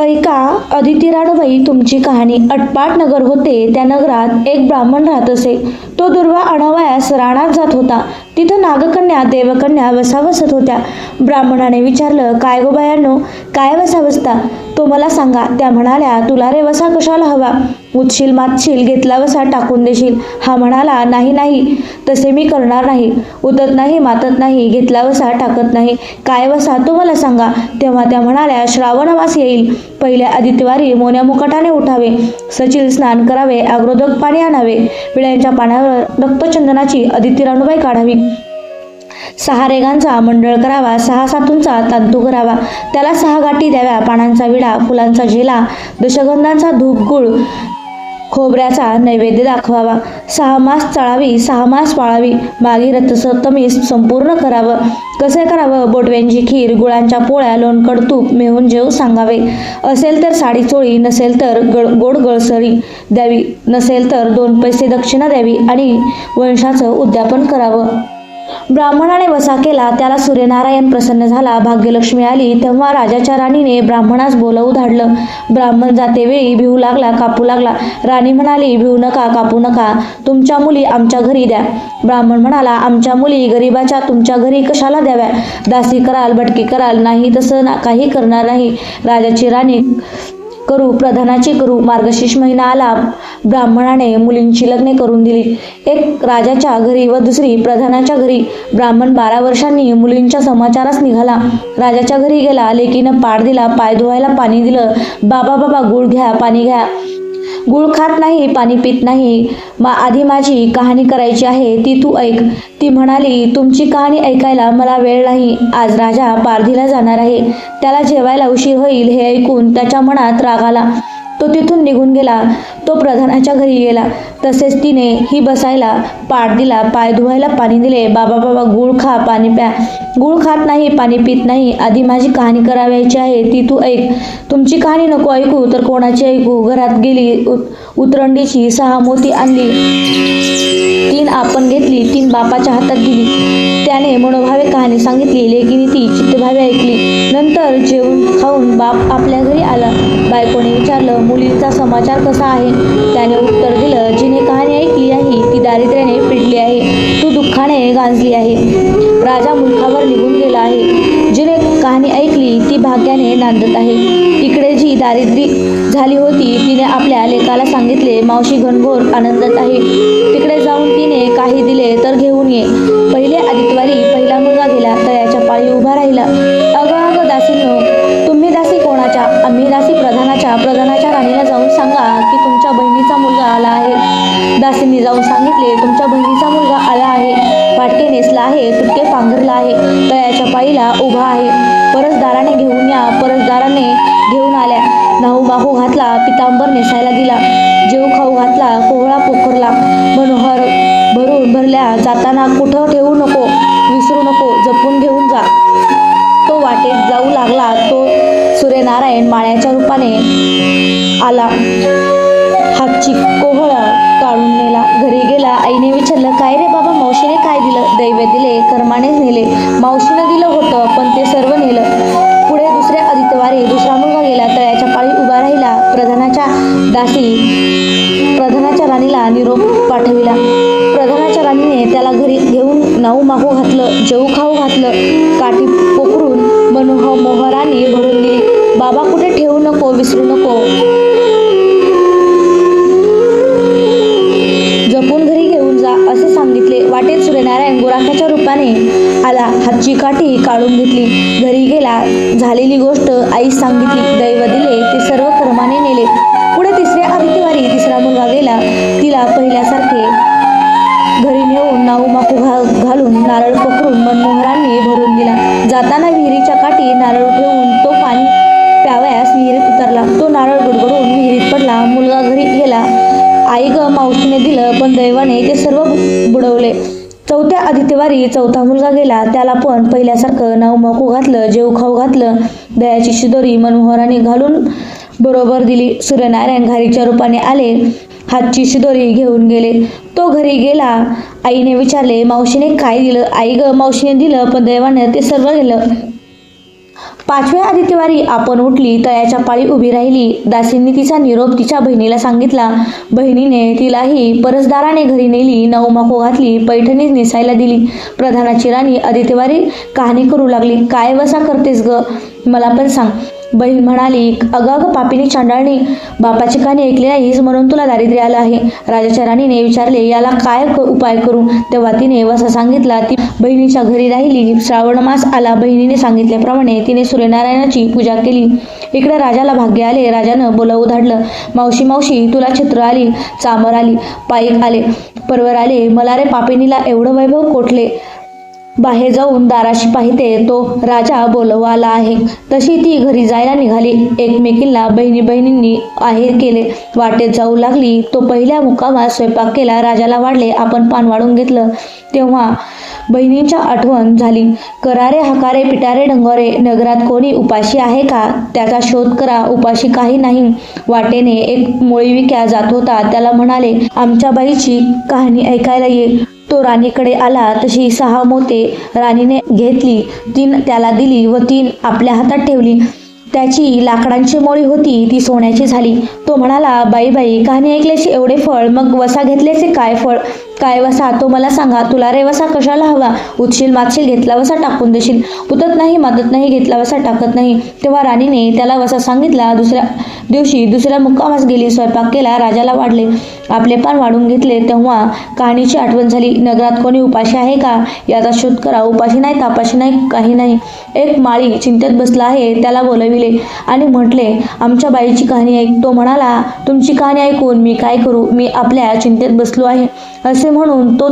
ऐका अदिती राणबाई तुमची कहाणी अटपाट नगर होते. त्या नगरात एक ब्राह्मण राहत असे. तो दुर्वा अणावयास राणात जात होता. तिथं नागकन्या देवकन्या वसावसत होत्या. ब्राह्मणाने विचारलं काय गो बायांनो काय वसावसता तो मला सांगा. त्या म्हणाल्या तुला रे वसा कशाला हवा? उठशील मातशील घेतला वसा टाकून देशील. हा म्हणाला नाही नाही. तसे मी करणार नाही. उतत नाही मातत नाही घेतला वसा टाकत नाही. काय वसा? तो मला सांगा. तेव्हा त्या म्हणाल्या श्रावणवास येईल. पहिल्या आदित्यवारी मोन्या मुकटाने उठावे. सचिल स्नान करावे अग्रोदक पाणी आणावे. विळ्यांच्या पाण्यावर रक्तचंदनाची आदित्य राणूबाई काढावी. सहा रेगांचा मंडळ करावा सहा सातूंचा तांतू करावा. त्याला सहा गाठी द्याव्या पानांचा विडा फुलांचा झेला दशगंधांचा धूप गुळ खोबऱ्याचा नैवेद्य दाखवावा. सहा मास चळावी सहा मास पाळावी. भागीरथ सप्तमी संपूर्ण करावं. कसे करावं? बोटव्यांची खीर गुळांच्या पोळ्या लोणकड तूप मेहून जेव सांगावे. असेल तर साडी चोळी नसेल तर गळ गोड गळसरी द्यावी. नसेल तर दोन पैसे दक्षिणा द्यावी आणि वंशाचं उद्यापन करावं. ब्राह्मणाने वसा केला त्याला सूर्यनारायण प्रसन्न झाला भाग्यलक्ष्मी आली तेव्हा राजाच्या राणीने ब्राह्मणास बोलवू धाडलं. ब्राह्मण जातेवेळी भिवू लागला कापू लागला. राणी म्हणाली भिवू नका कापू नका. तुमच्या मुली आमच्या घरी द्या. ब्राह्मण म्हणाला आमच्या मुली गरिबाच्या तुमच्या घरी कशाला द्याव्या? दासी कराल भटकी कराल नाही तसं ना काही करणार नाही. राजाची राणी करू प्रधानाची करू मार्गशीर्ष महिना आला. ब्राह्मणाने मुलींची लग्ने करून दिली. एक राजाच्या घरी व दुसरी प्रधानाच्या घरी. ब्राह्मण बारा वर्षांनी मुलींच्या समाचारास निघाला. राजाच्या घरी गेला. लेकीनं पाड दिला पाय धुवायला पाणी दिलं. बाबा बाबा गुळ घ्या पाणी घ्या. गुळ खात नाही पाणी पित नाही. मा आधी माझी कहाणी करायची आहे ती तू ऐक. ती म्हणाली तुमची कहाणी ऐकायला मला वेळ नाही. आज राजा पारधीला जाणार आहे. त्याला जेवायला उशीर होईल हे ऐकून त्याच्या मनात राग आला. तो तिथून निघून गेला. तो प्रधानाच्या घरी गेला. तसेच तिने ही बसायला पाठ दिला पाय धुवायला पाणी दिले. बाबा बाबा गुळ खा पाणी प्या. गुळ खात नाही पाणी पित नाही. आधी माझी कहाणी करावायची आहे ती तू ऐक. तुमची कहाणी नको ऐकू तर कोणाची ऐकू? घरात गेली उ- उतरंडीची सहा मोती आणली. तीन आपण घेतली तीन बापाच्या हातात दिली. त्याने मनोभावे कहाणी सांगितली लेकीने ती चित्तभावे ऐकली. नंतर जेवून खाऊन बाप आपल्या घरी आला. बायकोने विचारलं मुलीचा समाचार कसा आहे? त्याने उत्तर दिलं गांजली आहे. राजा मुलखावर निघून गेला आहे. जिने कहाणी ऐकली ती भाग्याने नांदत आहे. इकडे जी दारिद्री झाली होती तिने आपल्या लेकाला सांगितले मावशी घनघोर आनंदात आहे. तिकडे जाऊन तिने काही दिले तर घेऊन ये. पहिले आदित्यवारी पहिला मुलगा गेला तर याच्या पाळी उभा राहिला. अगं अगं दासींनो तुम्ही दासी कोणाच्या? आम्ही दासी प्रधानाच्या. प्रधानाच्या राणीला जाऊन सांगा की तुमच्या बहिणीचा मुलगा आला आहे. दासींनी जाऊन सांगितले तुमच्या बहिणीचा मुलगा आहे तुटके पांघरला आहे तळ्याच्या पायीला उभा आहे. परसदाराने घेऊन या परसदाराने घेऊन आल्या. नाहू बाहू घातला पितांबर नेसायला दिला. जेव खाऊ घातला कोहळा पोखरला. मनोहर भरून भरल्या जाताना कुठं ठेवू नको विसरू नको जपून घेऊन जा. तो वाटेत जाऊ लागला तो सूर्यनारायण माळ्याच्या रूपाने आला. हातची कोहळ काढून नेला. घरी गेला आईने विचारलं काय रे बाबा दैव दिले कर्मानेच नेले. मावशीनं दिलं होतं पण ते सर्व नेलं. पुढे दुसऱ्या आदित्यवारी दुसरा मुलगा गेला तळ्याच्या पाळी उभा राहिला प्रधानाच्या दासी प्रधानाच्या राणीला निरोप पाठविला. प्रधानाच्या राणीने त्याला घरी घेऊन नाऊ माहू घातलं जेऊ खाऊ घातलं काठी काठी काढून घेतली. घरी गेला झालेली गोष्ट आई सांगितली. दैव दिले ते सर्व कर्माने नेले. पुढे तिसऱ्या आदित्यवारी तिसरा मुलगा गेला. तिला पहिल्यासारखे घरी नेऊन नाऊ माकू घा घालून नारळ पकडून मनमोहरांनी भरून दिला. जाताना विहिरीच्या काठी नारळ ठेवून तो पाणी प्यावयास विहिरीत उतरला. तो नारळ गुडगुडून विहिरीत पडला. मुलगा घरी गेला. आई ग मावशीने दिलं पण दैवाने ते सर्व बुडवले. चौथ्या आदित्यवारी चौथा मुलगा गेला त्याला पण पहिल्यासारखं नाव मकू घातलं जेव खाऊ घातलं दयाची शिदोरी मनमोहराने घालून बरोबर दिली. सूर्यनारायण घारीच्या रूपाने आले हातची शिदोरी घेऊन गेले. तो घरी गेला आईने विचारले मावशीने काय दिलं? आई ग मावशीने दिलं पण दैवाने ते सर्व गेलं पाचव्या आदित्यवारी आपण उठली तळ्याच्या पाळी उभी राहिली. दासींनी तिचा निरोप तिच्या बहिणीला सांगितला. बहिणीने तिलाही परसदाराने घरी नेली नऊ घातली पैठणी नेसायला दिली. प्रधानाची राणी आदित्यवारी कहाणी करू लागली. काय वसा करतेस ग? मला पण सांग. बहीण म्हणाली अगं अगं पापिनी चांडाळणी बापाची कहाणी ऐकले नाहीस म्हणून तुला दारिद्र्य आलं आहे. राजाच्या राणीने विचारले याला काय उपाय करू? तेव्हा तिने वसा सांगितला ती बहिणीच्या घरी राहिली. श्रावण मास आला. बहिणीने सांगितल्याप्रमाणे तिने सूर्यनारायणाची पूजा केली. इकडे राजाला भाग्य आले. राजानं बोलावू धाडलं मावशी मावशी तुला छत्र आली. चामर आली. पाईक आले. परवर आले. मला रे पापिनीला एवढं वैभव कोठले? बाहेर जाऊन दाराशी पाहिते तो राजा बोलवाला आहे. तशी ती घरी जायला निघाली. एकमेकींना बहिणी बहिणींनी आहेर केले. वाटेत जाऊ लागली. तो पहिल्या मुकामात स्वयंपाक केला. राजाला वाढले. आपण पान वाढून घेतलं. तेव्हा बहिणींच्या आठवण झाली. करारे हकारे पिटारे डंगोरे नगरात कोणी उपाशी आहे का? त्याचा शोध करा. उपाशी काही नाही. वाटेने एक मोळीविक्या जात होता. त्याला म्हणाले आमच्या बाईची कहाणी ऐकायला ये. तो राणीकडे आला तशी सहा मोते राणीने घेतली. तीन त्याला दिली व तीन आपल्या हातात ठेवली. त्याची लाकडांची मोळी होती ती सोन्याची झाली. तो म्हणाला बाई बाई कहाणी ऐकल्याचे एवढे फळ मग वसा घेतल्याचे काय फळ? काय वसा? तो मला सांगा तुला रे वसा कशाला हवा? उठशील मागशील घेतला वसा टाकून देशील. उतत नाही मातत नाही घेतला वसा टाकत नाही. तेव्हा राणीने त्याला वसा सांगितला दुसऱ्या दिवशी दुसऱ्या मुक्कामास गेली स्वयंपाक केला राजाला वाढले. आपले पान वाढून घेतले तेव्हा कहाणीची आठवण झाली. नगरात कोणी उपाशी आहे का? याचा शोध करा. उपाशी नाही तापाशी नाही काही नाही. एक माळी चिंतेत बसला आहे त्याला बोलविले आणि म्हटले आमच्या बाईची कहाणी ऐक. तो म्हणाला तुमची कहाणी ऐकून मी काय करू? मी आपल्या चिंतेत बसलो आहे. असे म्हणून तो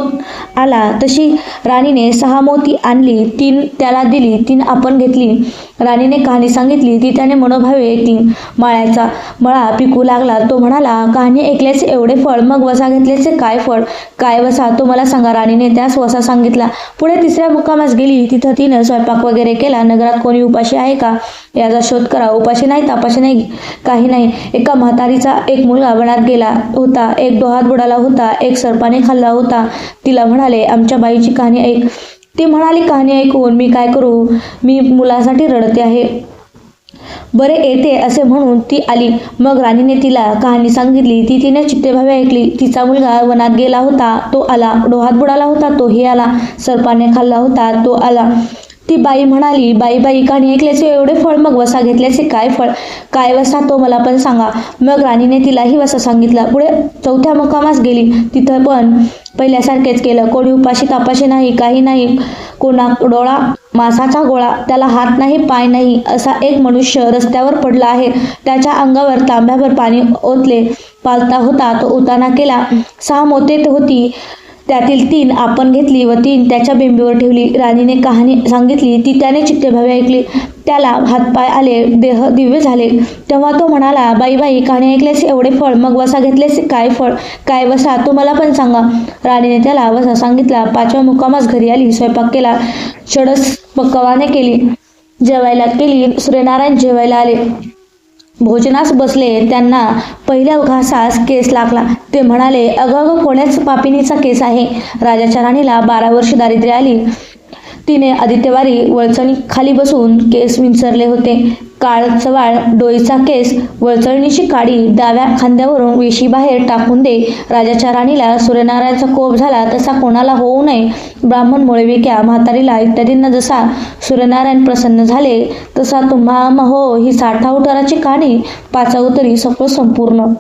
आला. तशी राणीने सहा मोती आणली तीन त्याला दिली तीन आपण घेतली. राणीने कहाणी सांगितली ती त्याने मनोभावे ऐकली माळ्याचा मळा पिकू लागला. तो म्हणाला कहाणी ऐकल्याचे एवढे फळ मग वसा घेतल्याचे काय फळ? काय वसा? तो मला सांगा. राणीने त्यास वसा सांगितला. पुढे तिसऱ्या मुक्कामास गेली. तिथं तिनं स्वयंपाक वगैरे केला. नगरात कोणी उपाशी आहे का? याचा शोध करा. उपाशी नाही तापाशी नाही काही नाही. एका म्हातारीचा एक मुलगा वनात गेला होता. एक डोहात बुडाला होता. एक सर्पाने खाल्ला. होता. तिला म्हणाले आमच्या बाईची कहाणी ऐक. ती म्हणाली कहाणी ऐकून मी काय करू? मी मुलासाठी रडते आहे. बरे येते असे म्हणून ती आली. मग राणीने तिला कहाणी सांगितली. ती तिने चित्तेभावे ऐकली. तिचा मुलगा वनात गेला होता. तो आला. डोहात बुडाला होता. तोही आला. सर्पाने खाल्ला होता. तो आला. ती बाई म्हणाली बाई बाई कहाणी ऐकल्याचे? एवढे फळ मग वसा घेतल्याचे काय फळ? काय वसा तो मला पण सांगा. मग राणीने तिलाही वसा सांगितला. पुढे चौथ्या मुक्कामास गेली. तिथं पण पहिल्यासारखेच केलं. कोणी उपाशी तापाशी नाही काही नाही. कोणा डोळा मासाचा गोळा. त्याला हात नाही पाय नाही असा एक मनुष्य रस्त्यावर पडला आहे. त्याच्या अंगावर तांब्याभर पाणी ओतले. पालता होता तो उताना केला. सहा मोते होती. त्यातील तीन आपण घेतली व तीन त्याच्या बिंबीवर ठेवली. राणीने कहाणी सांगितली ती त्याने चित्तभावे ऐकली. त्याला हातपाय आले देह दिव्य झाले. तेव्हा तो म्हणाला बाई बाई कहाणी ऐकलेस एवढे फळ मग वसा घेतलेस काय फळ? काय वसा? तो मला पण सांगा. राणीने त्याला वसा सांगितला. पाचव्या मुक्कामास घरी आली स्वयंपाक केला चडस पक्कवाने केली जेवायला केली. सूर्यनारायण जेवायला आले. भोजनास बसले त्यांना पहिल्या घासास केस लागला. ते म्हणाले अगं अगं कोण्याच पापिनीचा केस आहे? राजाच्या राणीला बारा वर्ष दारिद्र्य आली. तिने आदित्यवारी वळचणी खाली बसून केस विंचरले होते. काळ चवाळ डोईचा केस वळचळणीची काडी डाव्या खांद्यावरून वेशी बाहेर टाकून दे. राजाच्या राणीला सूर्यनारायणाचा कोप झाला तसा कोणाला होऊ नये. ब्राह्मण मुळविक्या म्हातारीला इत्यादींना जसा सूर्यनारायण प्रसन्न झाले तसा तुम्हा महो ही साठा उताराची कहाणी पाचावतरी सगळं संपूर्ण.